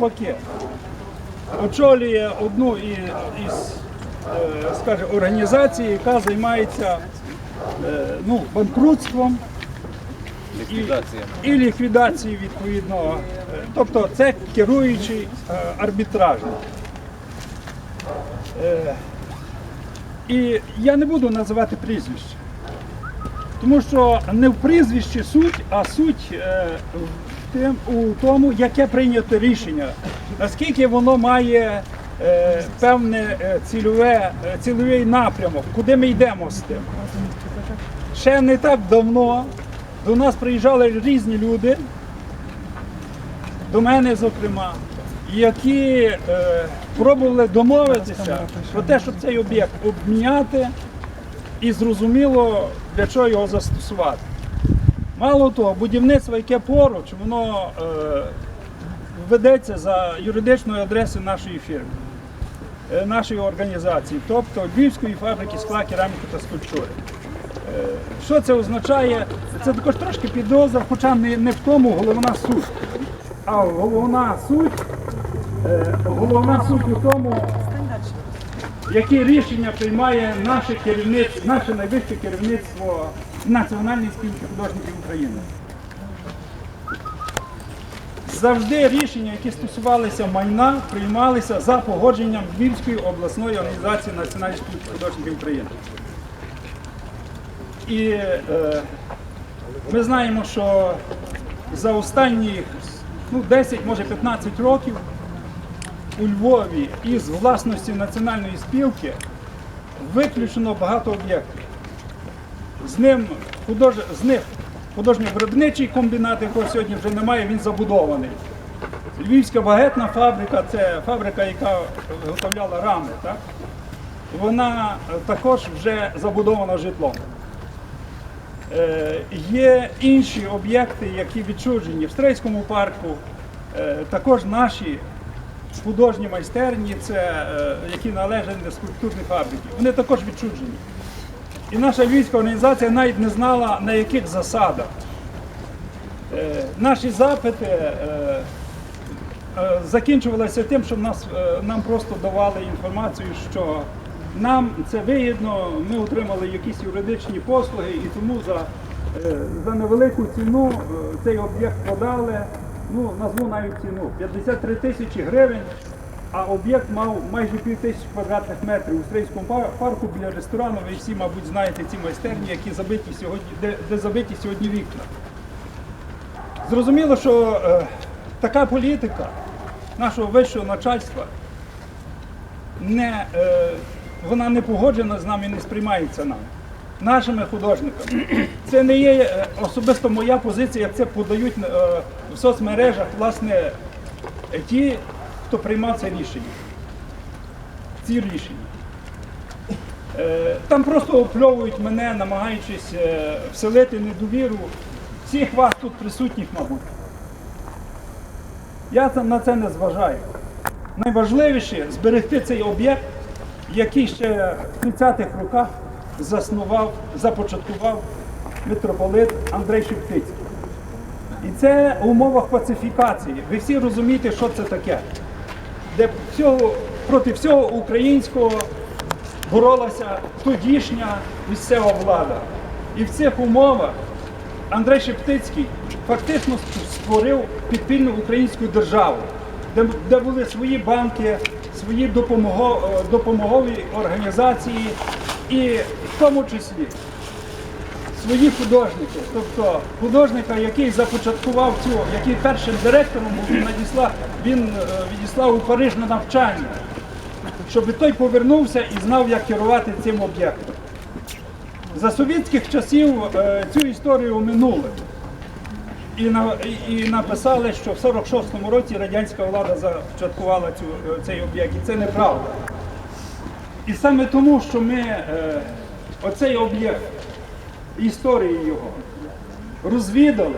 навпаки очолює одну із е, організацій, яка займається е, ну, банкрутством і ліквідацією відповідно. Е, Тобто це керуючий арбітражник. Е, І я не буду називати прізвище. Тому що не в прізвищі суть, а суть тим, у тому, яке прийнято рішення, наскільки воно має е, певне е, цільове, е, цільовий напрямок, куди ми йдемо з тим. Ще не так давно до нас приїжджали різні люди, до мене, зокрема, які е, пробували домовитися про те, щоб цей об'єкт обміняти і зрозуміло, для чого його застосувати. Мало того, будівництво, яке поруч, воно е, ведеться за юридичною адресою нашої фірми, е, нашої організації, тобто Львівської фабрики скла, кераміки та скульптури. Е, Що це означає? Це також трошки підозра, хоча не, не в тому головна суть. А головна суть, е, головна суть у тому, які рішення приймає наше керівництво, наше найвище керівництво Національної спілки художників України. Завжди рішення, які стосувалися майна, приймалися за погодженням Львівської обласної організації Національної спілки художників України. І е, ми знаємо, що за останні ну, 10, може 15 років у Львові із власності національної спілки виключено багато об'єктів. З ним худож... з них художньо-виробничий комбінат, якого сьогодні вже немає, він забудований. Львівська багетна фабрика це фабрика, яка виготовляла рами. Так? Вона також вже забудована житлом. Е, Є інші об'єкти, які відчужені в Стрийському парку, е, також наші художні майстерні, це, е, які належать до скульптурної фабрики. Вони також відчужені. І наша львівська організація навіть не знала, на яких засадах. Е, Наші запити е, закінчувалися тим, що нас, нам просто давали інформацію, що нам це вигідно, ми отримали якісь юридичні послуги і тому за, за невелику ціну цей об'єкт продали, ну, назву навіть ціну 53 тисячі гривень, а об'єкт мав майже пів тисячі квадратних метрів у Стрийському парку біля ресторану. Ви всі, мабуть, знаєте ці майстерні, які забиті сьогодні, де, де забиті сьогодні вікна. Зрозуміло, що е, така політика нашого вищого начальства не, е, вона не погоджена з нами, і не сприймається нами, нашими художниками. Це не є е, особисто моя позиція, як це подають е, в соцмережах, власне, ті, хто приймав це рішення. Ці рішення. Е, Там просто опльовують мене, намагаючись вселити недовіру всіх вас тут присутніх, мабуть. Я там на це не зважаю. Найважливіше зберегти цей об'єкт, який ще в 30-х роках заснував, започаткував митрополит Андрей Шептицький. І це в умовах пацифікації. Ви всі розумієте, що це таке. Де всього, проти всього українського боролася тодішня місцева влада. І в цих умовах Андрей Шептицький фактично створив підпільну українську державу, де, де були свої банки, свої допомогові організації і в тому числі свої художники. Тобто художника, який започаткував цю, який першим директором був, надіслав, він е, відіслав у Париж на навчання, щоб той повернувся і знав, як керувати цим об'єктом. За совєтських часів е, цю історію минули. І, на, і написали, що в 46-му році радянська влада започаткувала цю, е, цей об'єкт. І це неправда. І саме тому, що ми е, оцей об'єкт, історії його, розвідали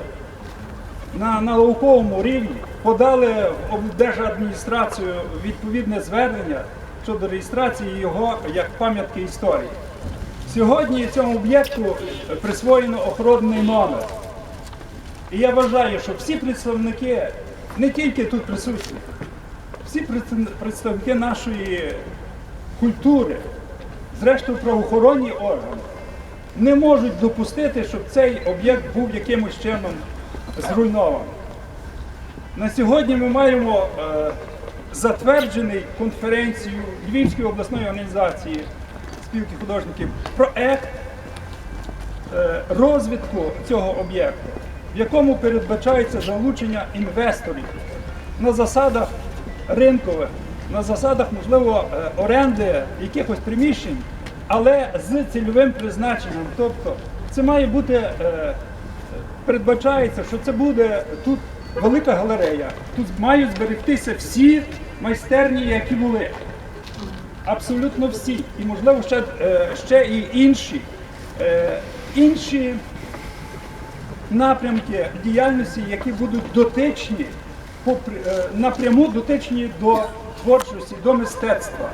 на науковому рівні, подали в облдержадміністрацію відповідне звернення щодо реєстрації його як пам'ятки історії. Сьогодні цьому об'єкту присвоєно охоронний номер. І я вважаю, що всі представники, не тільки тут присутні, всі представники нашої культури, зрештою правоохоронні органи, не можуть допустити, щоб цей об'єкт був якимось чином зруйнований. На сьогодні ми маємо е, затверджений конференцією Львівської обласної організації спілки художників проект е, розвитку цього об'єкту, в якому передбачається залучення інвесторів на засадах ринкових, на засадах, можливо, е, оренди якихось приміщень, але з цільовим призначенням. Тобто це має бути, е, передбачається, що це буде тут велика галерея. Тут мають зберегтися всі майстерні, які були. Абсолютно всі. І можливо ще, е, ще і інші, інші напрямки діяльності, які будуть дотичні, напряму дотичні до творчості, до мистецтва.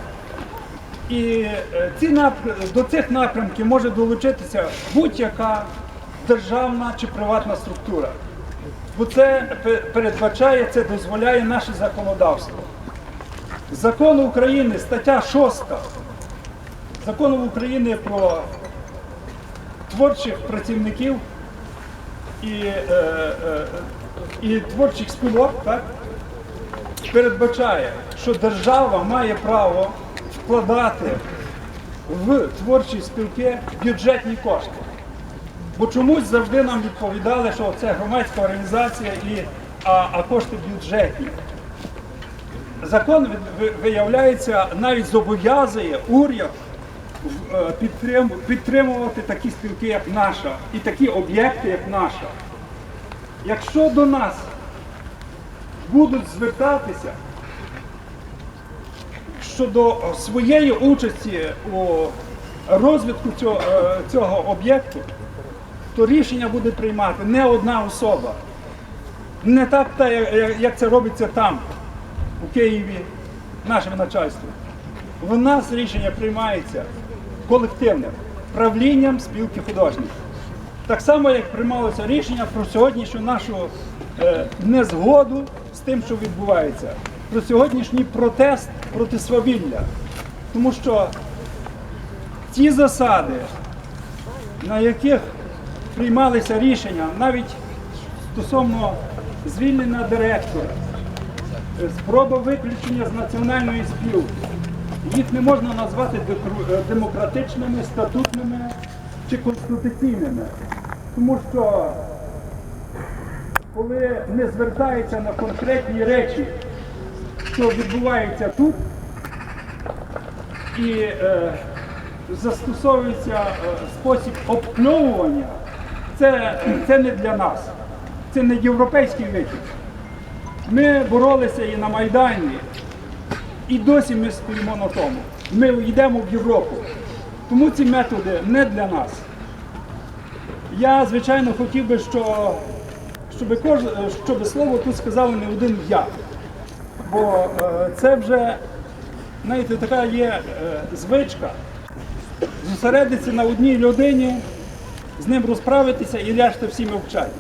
І е, ці напр- до цих напрямків може долучитися будь-яка державна чи приватна структура. Бо це передбачає, це дозволяє наше законодавство. Закон України, стаття 6 Закону України про творчих працівників і, е, е, і творчих спілок, так, передбачає, що держава має право вкладати в творчі спілки бюджетні кошти. Бо чомусь завжди нам відповідали, що це громадська організація, і, а, а кошти бюджетні. Закон ви- ви- виявляється навіть зобов'язує уряд е, підтрим- підтримувати такі спілки, як наша, і такі об'єкти, як наша. Якщо до нас будуть звертатися щодо своєї участі у розвитку цього, е, цього об'єкту, то рішення буде приймати не одна особа. Не так, та, як- як це робиться там, у Києві, нашим начальством. В нас рішення приймається колективним правлінням спілки художників. Так само, як приймалося рішення про сьогоднішню нашу е, незгоду з тим, що відбувається, про сьогоднішній протест проти свавілля. Тому що ті засади, на яких приймалися рішення, навіть стосовно звільнення директора, спроба виключення з національної спілки, їх не можна назвати е, демократичними, статутними чи конституційними. Тому що коли не звертається на конкретні речі, що відбуваються тут, і е, застосовується е, спосіб обкльовування, це, це не для нас. Це не європейський вихід. Ми боролися і на Майдані, і досі ми стоїмо на тому. Ми йдемо в Європу. Тому ці методи не для нас. Я, звичайно, хотів би, що, щоб, кож, щоб слово тут сказали не один я. Бо е, це вже, знаєте, така є е, звичка зосередитися на одній людині, з ним розправитися і решта всі мовчать.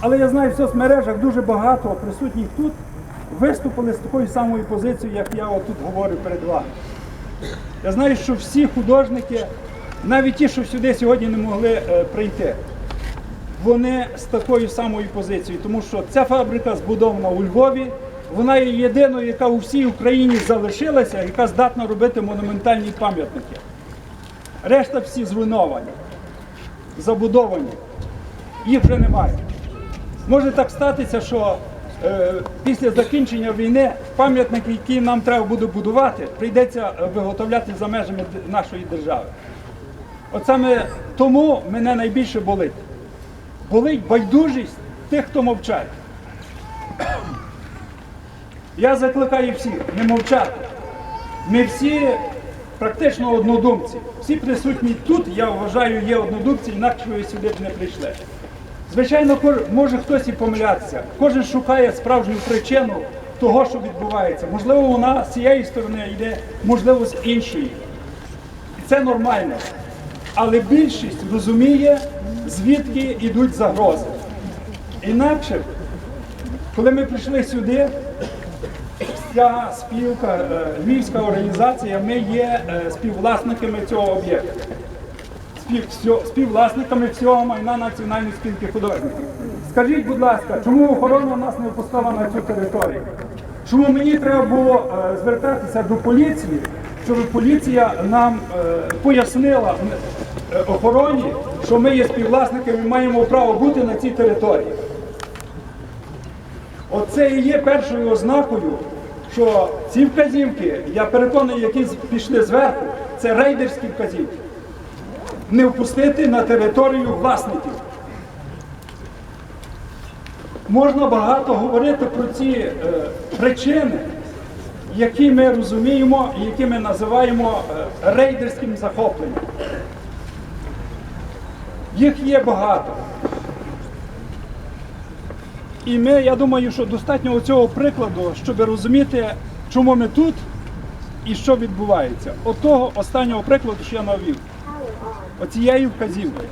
Але я знаю, в соцмережах дуже багато присутніх тут виступили з такою самою позицією, як я отут говорю перед вами. Я знаю, що всі художники, навіть ті, що сюди сьогодні не могли е, прийти, вони з такою самою позицією, тому що ця фабрика збудована у Львові, вона є єдиною, яка у всій Україні залишилася, яка здатна робити монументальні пам'ятники. Решта всі зруйновані, забудовані, їх вже немає. Може так статися, що е, після закінчення війни пам'ятники, які нам треба буде будувати, прийдеться е, виготовляти за межами нашої держави. От саме тому мене найбільше болить. Болить байдужість тих, хто мовчать. Я закликаю всіх не мовчати. Ми всі практично однодумці. Всі присутні тут, я вважаю, є однодумці, інакше ви сюди б не прийшли. Звичайно, може хтось і помилятися. Кожен шукає справжню причину того, що відбувається. Можливо, вона з цієї сторони йде, можливо, з іншої. І це нормально. Але більшість розуміє, звідки йдуть загрози. Інакше, коли ми прийшли сюди, ця спілка, е, львівська організація, ми є е, співвласниками цього об'єкту. Спів, співвласниками всього майна Національної спілки художників. Скажіть, будь ласка, чому охорона нас не впускала на цю територію? Чому мені треба було е, звертатися до поліції, щоб поліція нам е, пояснила е, охороні, що ми є співвласниками і маємо право бути на цій території? Оце і є першою ознакою, що ці вказівки, я переконаний, які пішли зверху, це рейдерські вказівки. Не впустити на територію власників. Можна багато говорити про ці е, причини, які ми розуміємо і які ми називаємо е, рейдерським захопленням. Їх є багато. І ми, я думаю, що достатньо цього прикладу, щоб розуміти, чому ми тут і що відбувається. От того останнього прикладу, що я навів. Оцієї вказівки.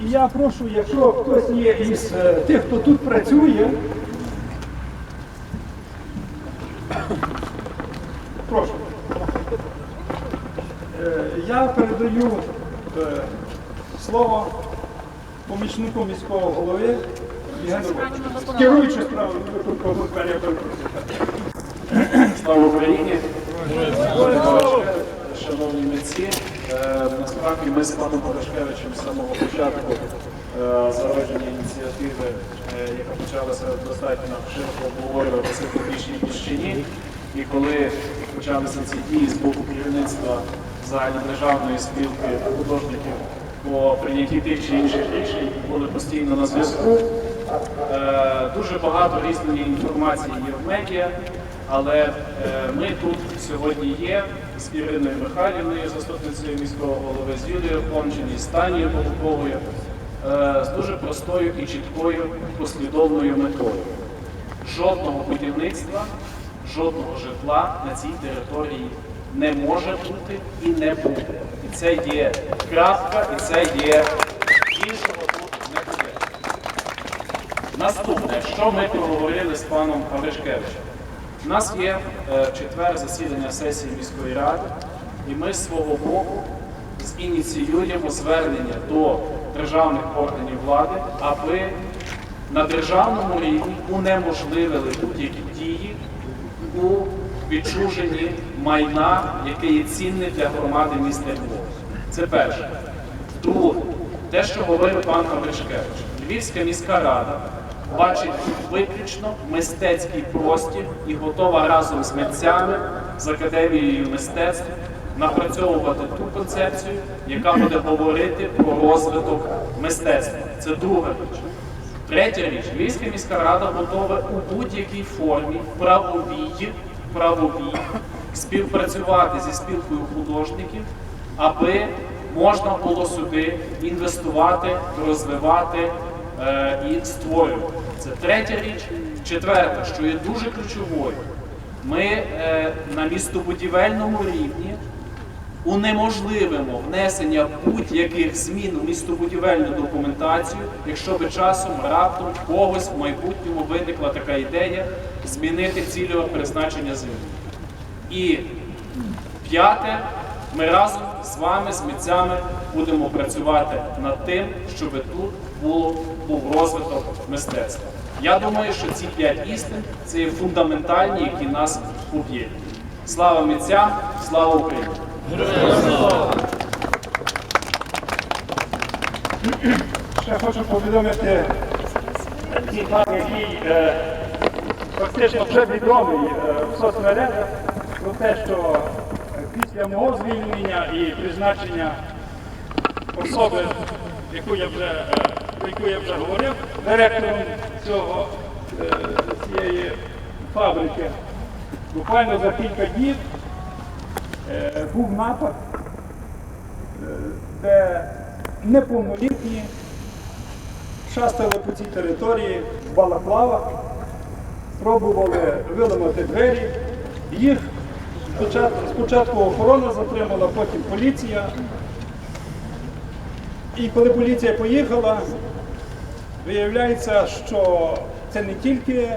І я прошу, якщо хтось є із е, тих, хто тут працює, Я передаю е, слово помічнику міського голови Керуючи справами виконкому Слава Україні! Шановні митці, е, насправді ми з паном Порошкевичем з самого початку е, зародження ініціативи, е, яка почалася достатньо широко обговорюватися в публічній площині. І коли почалися ці дії з боку керівництва загальнодержавної спілки художників по прийнятті тих чи інших рішень, були постійно на зв'язку. Е, Дуже багато різної інформації є в медіа, але е, ми тут сьогодні є з Іриною Михайлівною, заступницею міського голови, з Юлією Кончині, з Танією Голубовою, е, з дуже простою і чіткою послідовною метою. Жодного будівництва, жодного житла на цій території не може бути і не буде. І це є крапка, і це є іншого тут не буде. Наступне, що ми проговорили з паном Павлишкевичем. У нас є е, четвер засідання сесії міської ради, і ми з свого боку зініціюємо звернення до державних органів влади, аби на державному рівні унеможливили будь-які дії у відчуженні майна, яке є цінне для громади міста Львова. Це перше. Друге, те, що говорив пан Павлишкевич. Львівська міська рада бачить виключно мистецький простір і готова разом з митцями, з академією мистецтв напрацьовувати ту концепцію, яка буде говорити про розвиток мистецтва. Це друга річ. Третя річ, Львівська міська рада готова у будь-якій формі правовій, правовій співпрацювати зі спілкою художників, аби можна було сюди інвестувати, розвивати е, і створювати. Це третя річ. Четверта, що є дуже ключовою, ми е, на містобудівельному рівні унеможливимо внесення будь-яких змін у містобудівельну документацію, якщо би часом раптом когось в майбутньому виникла така ідея змінити цільове призначення землі. І п'яте, ми разом з вами, з митцями, будемо працювати над тим, щоб тут було, був розвиток мистецтва. Я думаю, що ці п'ять істин це є фундаментальні, які нас об'єднують. Слава митцям, слава Україні! Ще хочу повідомити ті факт, який е, фактично вже відомий е, в соцмережах, про те, що після мого звільнення і призначення особи, яку я вже, е, про яку я вже говорив, директором цього, е, цієї фабрики, буквально за кілька днів е, був напад де неповнолітні шастали по цій території в балаклавах, пробували виламати двері. Їх спочатку, охорона затримала, потім поліція. І коли поліція поїхала, виявляється, що це не тільки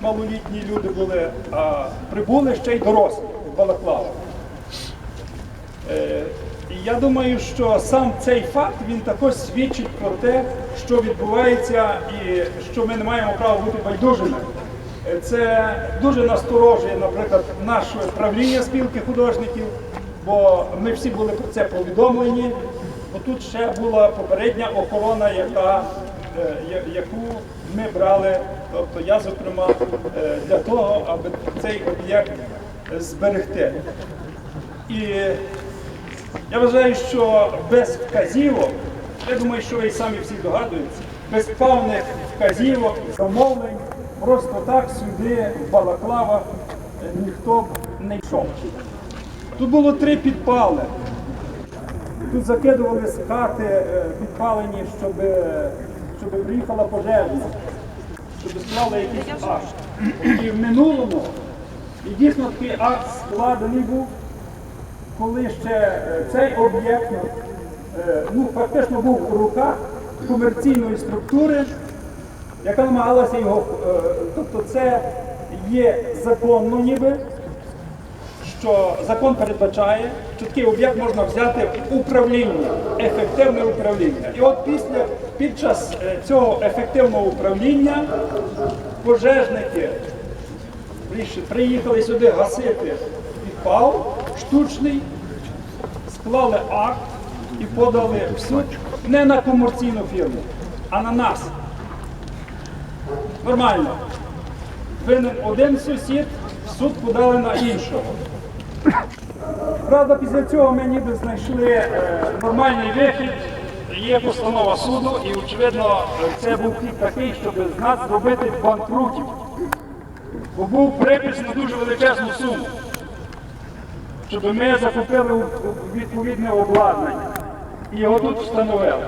малолітні люди були, а прибули ще й дорослі в Балаклаву. Е, І я думаю, що сам цей факт він також свідчить про те, що відбувається, і що ми не маємо права бути байдужими. Це дуже насторожує, наприклад, наше правління спілки художників, бо ми всі були про це повідомлені. Бо тут ще була попередня охорона, яка, е, яку ми брали, тобто я, зокрема, е, для того, аби цей об'єкт зберегти. І я вважаю, що без вказівок, я думаю, що ви самі всі догадуєтеся, без певних вказівок, замовлень, просто так сюди, в Балаклава, е, ніхто б не йшов. Тут було три підпали. Тут закидували з хати е, підпалені, щоб, е, щоб приїхала пожежна, щоб склали якийсь акт. І в минулому, і дійсно такий акт складений був, коли ще цей об'єкт ну, фактично був у руках комерційної структури, яка намагалася його, е, тобто це є законно ніби, що закон передбачає, що такий об'єкт можна взяти в управління, ефективне управління. І от після, під час е, цього ефективного управління пожежники приїхали сюди гасити підпал штучний, склали акт і подали в суд не на комерційну фірму, а на нас. Нормально. Винен один сусід, суд подали на іншого. Правда, після цього ми ніби знайшли е, нормальний вихід. Є постанова суду, і очевидно, це був хід такий, щоб з нас зробити банкрутів. Бо був припис на дуже величезну суму, щоб ми закупили відповідне обладнання і його тут встановили.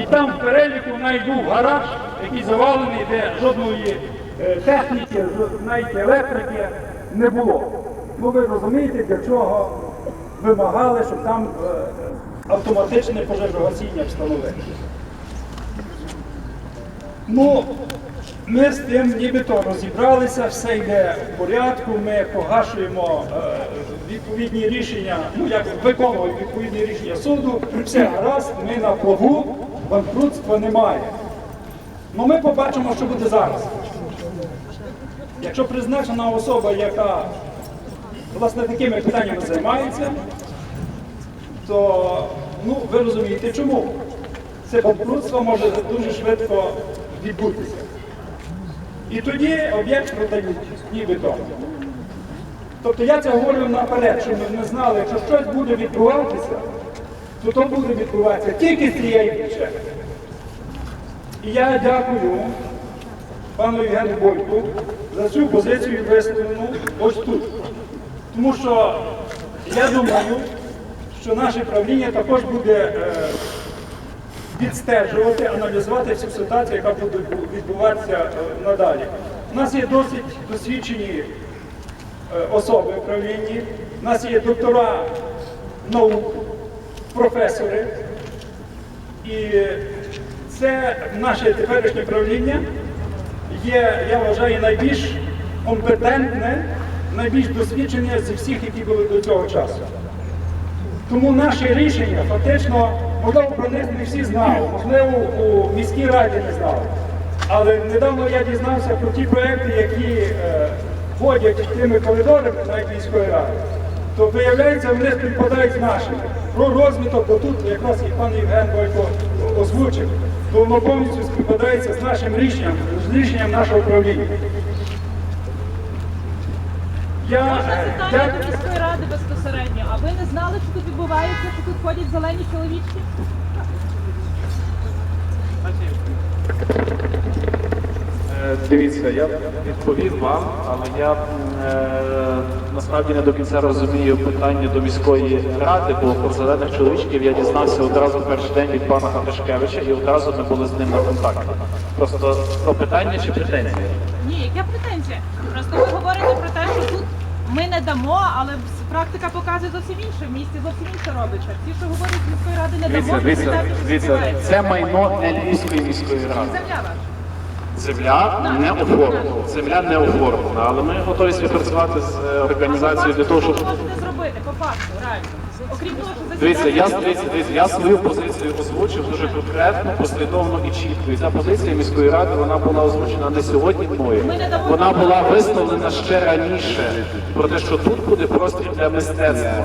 І там в переліку навіть був гараж, який завалений, де жодної е, техніки, навіть електрики не було. Ну ви розумієте, для чого вимагали, щоб там е, автоматичне пожежогасіння встановити. Ну, ми з тим нібито розібралися, все йде в порядку, ми погашуємо е, відповідні рішення, ну як виконуємо відповідні рішення суду, все гаразд, ми на плаву, банкрутства немає. Ну ми побачимо, що буде зараз. Якщо призначена особа, яка власне такими питаннями займається, то ну, ви розумієте чому. Це банкрутство може дуже швидко відбутися. І тоді об'єкт продають, нібито. Тобто я це говорю наперед, щоб ми не знали, якщо щось буде відбуватися, то то буде відбуватися тільки з цієї причини. І я дякую пану Євгену Бойку за цю позицію висловлену ось тут. Тому що я думаю, що наше правління також буде е, відстежувати, аналізувати всю ситуацію, яка буде відбуватися е, надалі. У нас є досить досвідчені е, особи в правлінні, у нас є доктора наук, професори. І це наше теперішнє правління є, я вважаю, найбільш компетентне, найбільш досвідчене зі всіх, які були до цього часу. Тому наші рішення фактично, можливо, про них не всі знали, можливо, у міській раді не знали. Але недавно я дізнався про ті проекти, які е, ходять тими коридорами навіть міської ради, то виявляється, вони співпадають з нашими. Про розвиток, бо тут якраз і пан Євген Бойко озвучив, то воно повністю співпадається з нашим рішенням, з рішенням нашого управління. Я Питання до міської ради безпосередньо. А ви не знали, що тут відбувається, що тут ходять зелені чоловічки? Дивіться, я відповів вам, але я е, насправді не до кінця розумію питання до міської ради, бо про зелених чоловічків я дізнався одразу в перший день від пана Хатишкевича і одразу ми були з ним на контакті. Просто про питання чи претензії? Ні, яка претензія? Просто ви говорите про те, що тут ми не дамо, але практика показує зовсім інше. В місті зовсім інше робиться. Ті, що говорять з міської ради, не дамо. Дивіться, дивіться, дивіться, це майно не Львівської міської ради. Земля ваша. Земля не оформлена. Земля не оформлена, але ми готові співпрацювати з е, організацією для того, щоб Що можете зробити по факту, реально? Окрім того, що Дивіться, я, дивіться, дивіться, я свою позицію озвучив дуже конкретно, послідовно і чітко. І ця позиція міської ради вона була озвучена не сьогодні мною. Вона була висловлена ще раніше про те, що тут буде простір для мистецтва.